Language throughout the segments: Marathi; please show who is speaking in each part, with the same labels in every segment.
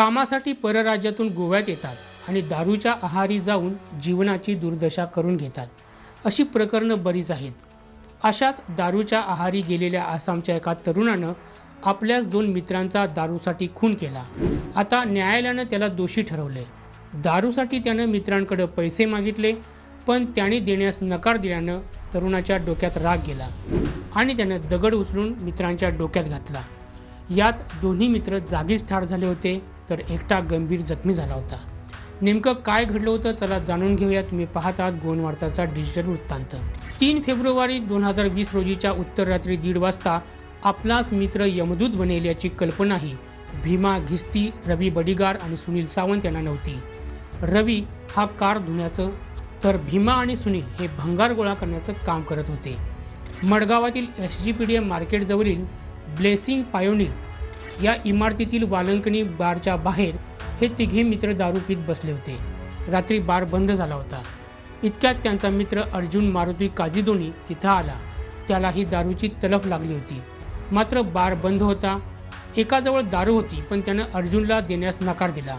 Speaker 1: कामासाठी परराज्यातून गोव्यात येतात आणि दारूच्या आहारी जाऊन जीवनाची दुर्दशा करून घेतात. अशी प्रकरणं बरीच आहेत. अशाच दारूच्या आहारी गेलेल्या आसामच्या एका तरुणानं आपल्याच दोन मित्रांचा दारूसाठी खून केला. आता न्यायालयानं त्याला दोषी ठरवले दारूसाठी त्यानं मित्रांकडे पैसे मागितले पण त्याने देण्यास नकार दिल्यानं तरुणाच्या डोक्यात राग गेला आणि त्यानं दगड उचलून मित्रांच्या डोक्यात घातला. यात दोन्ही मित्र जागीच ठार झाले होते. तर एकटा गंभीर जखमी झाला होता. नेमकं काय घडलं होतं चला जाणून घेऊया तुम्ही पाहत आहात गोंडवार्ताचा डिजिटल वृत्तांत. तीन फेब्रुवारी दोन हजार वीस रोजीच्या उत्तर रात्री दीड वाजता आपलाच मित्र यमदूत बनेल याची कल्पनाही भीमा घिस्ती रवी बडिगार आणि सुनील सावंत यांना नव्हती. रवी हा कार धुण्याचं तर भीमा आणि सुनील हे भंगार गोळा करण्याचं काम करत होते. मडगावातील S G P D M मार्केटजवळील blessing pioneer या इमारतीतील वालंकणी बारच्या बाहेर हे तिघे मित्र दारू पीत बसले होते. रात्री बार बंद झाला होता. इतक्यात त्यांचा मित्र अर्जुन मारुती काजिदोनी तिथं आला. त्याला ही दारूची तलफ लागली होती. मात्र बार बंद होता. एकाजवळ दारू होती पण त्यानं अर्जुनला देण्यास नकार दिला.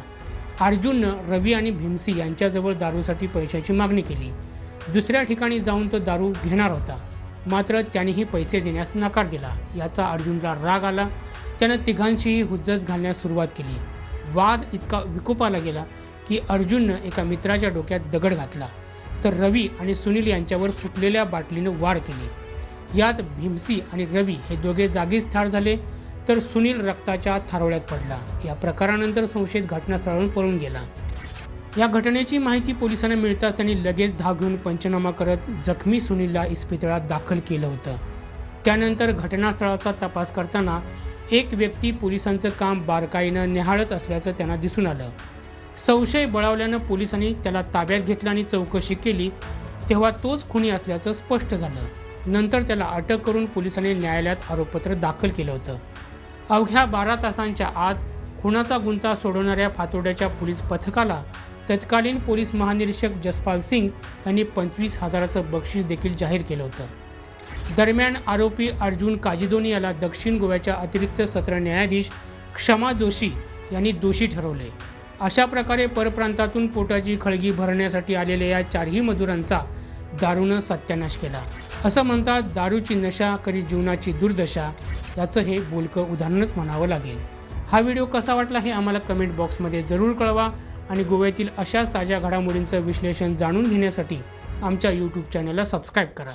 Speaker 1: अर्जुननं रवी आणि भीमसी यांच्याजवळ दारूसाठी पैशाची मागणी केली. दुसऱ्या ठिकाणी जाऊन तो दारू घेणार होता. मात्र त्यानेही पैसे देण्यास नकार दिला. याचा अर्जुनला राग आला. त्यानं तिघांशीही हुज्जत घालण्यास सुरुवात केली. वाद इतका विकोपाला गेला की अर्जुननं एका मित्राच्या डोक्यात दगड घातला. तर रवी आणि सुनील यांच्यावर फुटलेल्या बाटलीनं वार केली. यात भीमसी आणि रवी हे दोघे जागीच ठार झाले तर सुनील रक्ताच्या थारोळ्यात पडला. या प्रकारानंतर संशयित घटनास्थळावरून पळून गेला. या घटनेची माहिती पोलिसांना मिळताच त्यांनी लगेच धाव घेऊन पंचनामा करत जखमी सुनीलला इस्पितळात दाखल केलं होतं. त्यानंतर घटनास्थळाचा तपास करताना एक व्यक्ती पोलिसांचं काम बारकाईनं निहाळत असल्याचं त्यांना दिसून आलं. संशय बळावल्यानं पोलिसांनी त्याला ताब्यात घेतलं आणि चौकशी केली तेव्हा तोच खुनी असल्याचं स्पष्ट झालं. नंतर त्याला अटक करून पोलिसांनी न्यायालयात आरोपपत्र दाखल केलं होतं. अवघ्या बारा तासांच्या आत खुनाचा गुंता सोडवणाऱ्या फातोड्याच्या पोलीस पथकाला तत्कालीन पोलीस महानिरीक्षक जसपाल सिंग यांनी पंचवीस हजाराचं बक्षीस देखील जाहीर केलं होतं. दरम्यान आरोपी अर्जुन काजिदोनी याला दक्षिण गोव्याच्या अतिरिक्त सत्र न्यायाधीश क्षमा जोशी यांनी दोषी ठरवले. अशा प्रकारे परप्रांतातून पोटाची खळगी भरण्यासाठी आलेल्या या चारही मजुरांचा दारूनं सत्यानाश केला. असं म्हणतात दारूची नशा करी जीवनाची दुर्दशा याचं हे बोलकं उदाहरणच म्हणावं लागेल. हा व्हिडिओ कसा वाटला हे आम्हाला कमेंट बॉक्समध्ये जरूर कळवा आणि गोव्यातील अशाच ताज्या घडामोडींचं विश्लेषण जाणून घेण्यासाठी आमच्या यूट्यूब चॅनलला सबस्क्राईब करा.